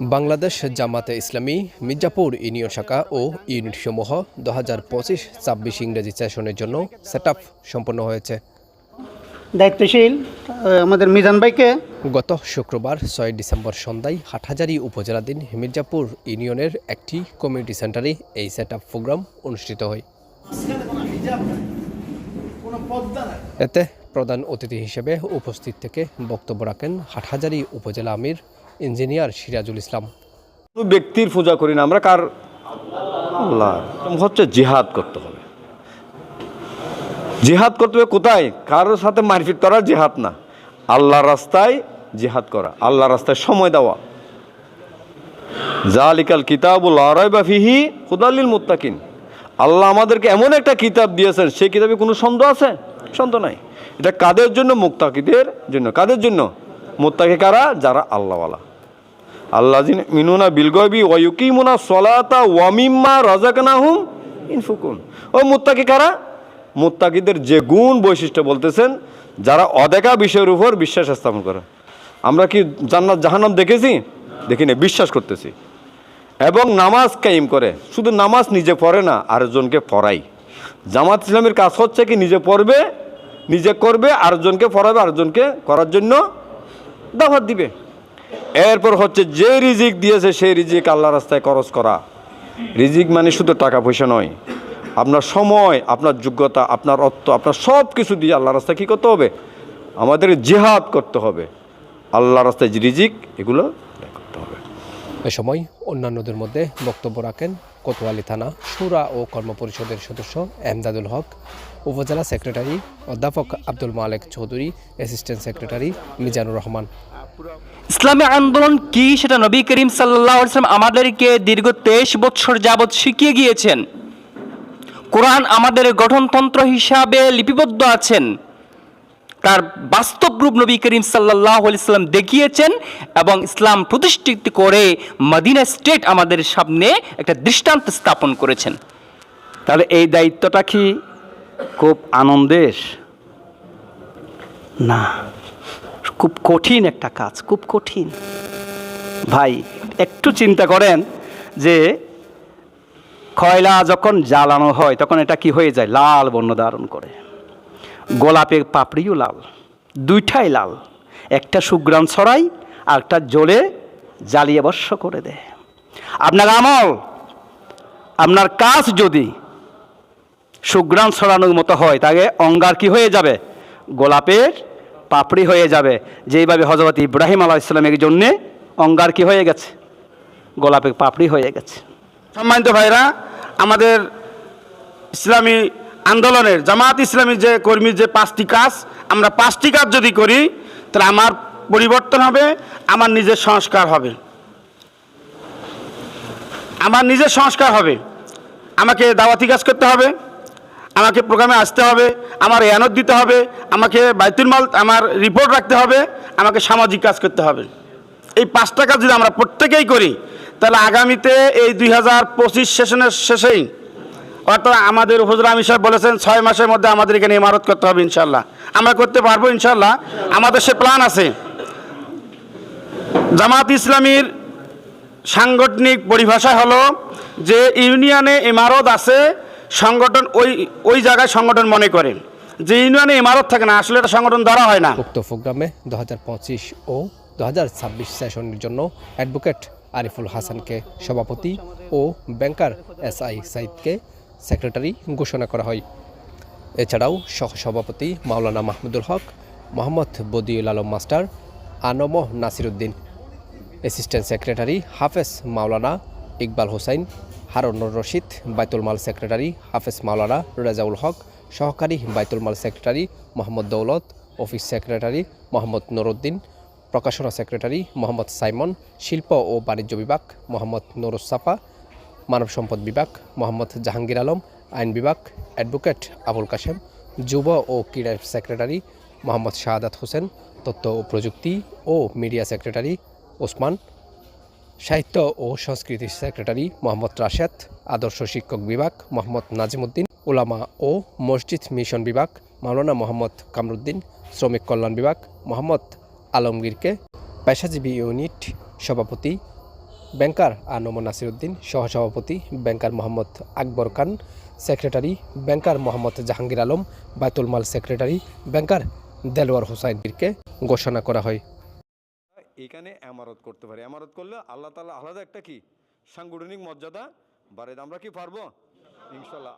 বাংলাদেশ জামাতে ইসলামী মির্জাপুর ইউনিয়ন শাখা ও ইউনিটসমূহ দু হাজার পঁচিশ ছাব্বিশ ইংরেজি সেশনের জন্য সেট সম্পন্ন হয়েছে। দায়িত্বশীল আমাদের মিজান ভাইকে গত শুক্রবার ছয় ডিসেম্বর সন্ধ্যায় হাটহাজারী উপজেলাধীন মির্জাপুর ইউনিয়নের একটি কমিউনিটি সেন্টারে এই সেট আপ প্রোগ্রাম অনুষ্ঠিত হয়। এতে প্রধান অতিথি হিসেবে উপস্থিত থেকে বক্তব্য রাখেন হাটহাজারী উপজেলা আমির ইঞ্জিনিয়ার সিরাজুল ইসলাম। ব্যক্তির পূজা করি না, আমরা কার? আল্লাহ, হচ্ছে জিহাদ করতে হবে। জিহাদ করতে হবে কোথায়? কারোর সাথে মারপিট করা জিহাদ না। আল্লাহর রাস্তায় জিহাদ করা আল্লাহ রাস্তায় সময় দেওয়া। জালিকাল আরাইবা ফিহি হুদালিল মুত্তাকিন। আল্লাহ আমাদেরকে এমন একটা কিতাব দিয়েছেন, সেই কিতাবে কোনো সন্দেহ আছে? সন্দেহ নাই। এটা কাদের জন্য? মুক্তাকিদের জন্য। কাদের জন্য? মুত্তাকি কারা? যারা আল্লাহওয়ালা। আল্লাহ মিনুনা বিলগবি ওয়ুকিমুনা সলাতা ওয়ামিম্মা রাজাকানাহুম ইনফুকুন। ও মুত্তাকি কারা? মুত্তাকিদের যে গুণ বৈশিষ্ট্য বলতেছেন, যারা অদেখা বিষয়ের উপর বিশ্বাস স্থাপন করে। আমরা কি জান্নাত জাহান্নাম দেখেছি? দেখি না বিশ্বাস করতেছি। এবং নামাজ কায়েম করে। শুধু নামাজ নিজে পড়ে না, আরেকজনকে পড়াই। জামাত ইসলামের কাজ হচ্ছে কি, নিজে পড়বে, নিজে করবে, আরেকজনকে পড়াবে, আরেকজনকে করার জন্য দাওয়াত দিবে। এরপর হচ্ছে যে রিজিক দিয়েছে, সেই রিজিক আল্লাহ রাস্তায় খরচ করা। রিজিক মানে শুধু টাকা পয়সা নয়। আপনার সময়, আপনার যোগ্যতা, আপনার অর্থ, আপনার সব কিছু দিয়ে আল্লাহ রাস্তায় কী করতে হবে? আমাদের জেহাদ করতে হবে। আল্লাহ রাস্তায় রিজিক, এগুলো করতে হবে। এ সময় অন্যান্যদের মধ্যে বক্তব্য রাখেন কোতোয়ালি থানা, সুরা ও কর্মপরিষদের সদস্য এমদাদুল হক, উপজেলা সেক্রেটারি অধ্যাপক আব্দুল মালেক চৌধুরী, অ্যাসিস্ট্যান্ট সেক্রেটারি মিজানুর রহমান। ইসলামী আন্দোলন কি সেটা নবী করিম সাল্লাহ ইসলাম আমাদেরকে দীর্ঘ তেইশ বছর যাবৎ শিখিয়ে গিয়েছেন। কোরআন আমাদের গঠনতন্ত্র হিসাবে লিপিবদ্ধ আছেন। তার বাস্তব রূপ নবী করিম সাল্লাহ ইসলাম দেখিয়েছেন এবং ইসলাম প্রতিষ্ঠিত করে মদিনা স্টেট আমাদের সামনে একটা দৃষ্টান্ত স্থাপন করেছেন। তাহলে এই দায়িত্বটা কি খুব আনন্দের? না, খুব কঠিন একটা কাজ, খুব কঠিন। ভাই, একটু চিন্তা করেন যে কয়লা যখন জ্বালানো হয়, তখন এটা কি হয়ে যায়? লাল বর্ণ ধারণ করে। গোলাপের পাপড়িও লাল, দুইটাই লাল, একটা সুগ্রাম ছড়াই আর একটা জলে জ্বালিয়ে বর্ষ করে দেয়। আপনার আমল, আপনার কাজ যদি সুগ্রাম ছড়ানোর মতো হয় তাকে অঙ্গার কি হয়ে যাবে? গোলাপের পাপড়ি হয়ে যাবে। যেইভাবে হজরত ইব্রাহিম আলাহ ইসলামের জন্যে অঙ্গার কি হয়ে গেছে? গোলাপের পাপড়ি হয়ে গেছে। সম্মানিত ভাইরা, আমাদের ইসলামী আন্দোলনের জামাত ইসলামী যে কর্মীর যে পাঁচটি কাজ, আমরা পাঁচটি কাজ যদি করি, তাহলে আমার পরিবর্তন হবে, আমার নিজের সংস্কার হবে। আমার নিজের সংস্কার হবে। আমাকে দাওয়াতি কাজ করতে হবে, আমাকে প্রোগ্রামে আসতে হবে, আমার এয়ানত দিতে হবে, আমাকে বাইতুল মাল, আমার রিপোর্ট রাখতে হবে, আমাকে সামাজিক কাজ করতে হবে। এই পাঁচটা কাজ যদি আমরা প্রত্যেকেই করি, তাহলে আগামীতে এই দুই হাজার পঁচিশ সেশনের শেষেই অর্থাৎ আমাদের হুজুর আমি সাহেব বলেছেন, ছয় মাসের মধ্যে আমাদের এখানে ইমারত করতে হবে ইনশাল্লাহ আমরা করতে পারব ইনশাল্লাহ আমাদের সে প্ল্যান আছে। জামাত ইসলামীর সাংগঠনিক পরিভাষা হলো যে, ইউনিয়নে ইমারত আছে, সংগঠন ওই ওই জায়গায় সংগঠন মনে করে। যে ইউনিয়নে ইমারত থাকে না, আসলে এটা সংগঠন ধরা হয় না। উক্ত প্রোগ্রামে দু হাজার পঁচিশ ও দু হাজার ছাব্বিশ সেশনের জন্য অ্যাডভোকেট আরিফুল হাসানকে সভাপতি ও ব্যাংকার এস আই সাইদকে সেক্রেটারি ঘোষণা করা হয়। এছাড়াও সহসভাপতি মাওলানা Mahmudul Haque, Mohammad Badiul Alam master, A N M Nasiruddin, assistant secretary হাফেজ মাওলানা ইকবাল হোসাইন, হারুনুর রশিদ, বাইতুল মাল সেক্রেটারি হাফেজ মাওলানা রেজাউল হক, সহকারী বাইতুল মাল secretary Mohammad Daulat, office secretary Mohammad Nuruddin, প্রকাশনা সেক্রেটারি মোহাম্মদ সাইমন, শিল্প ও বাণিজ্য বিভাগ মোহাম্মদ নুরুসাফা মানব সম্পদ বিভাগ, মোহাম্মদ জাহাঙ্গীর আলম, আইন বিভাগ, অ্যাডভোকেট আবুল কাশেম, যুব ও ক্রীড়া সেক্রেটারি মোহাম্মদ শাহাদাত হোসেন, তথ্য ও প্রযুক্তি ও মিডিয়া সেক্রেটারি ওসমান, সাহিত্য ও সংস্কৃতি সেক্রেটারি মোহাম্মদ রাশেদ, আদর্শ শিক্ষক বিভাগ মোহাম্মদ নাজিমুদ্দিন ওলামা ও মসজিদ মিশন বিভাগ মাওলানা মোহাম্মদ কামরুদ্দিন, শ্রমিক কল্যাণ বিভাগ মোহাম্মদ আলমগীরকে পেশাজীবী ইউনিট সভাপতি ব্যাংকার আনম নাসিরুদ্দিন, সহসভাপতি banker Mohammad Akbar Khan, secretary banker Mohammad Jahangir Alam, Baitul মাল সেক্রেটারি ব্যাংকার দেলোয়ার হোসাইনকে ঘোষণা করা হয়। এখানে আমারত করতে পারি। আমারত করলে আল্লাহ তালা আলাদা একটা কি? সাংগঠনিক মর্যাদা বাড়ে। আমরা কি পারব? ইনশাল্লাহ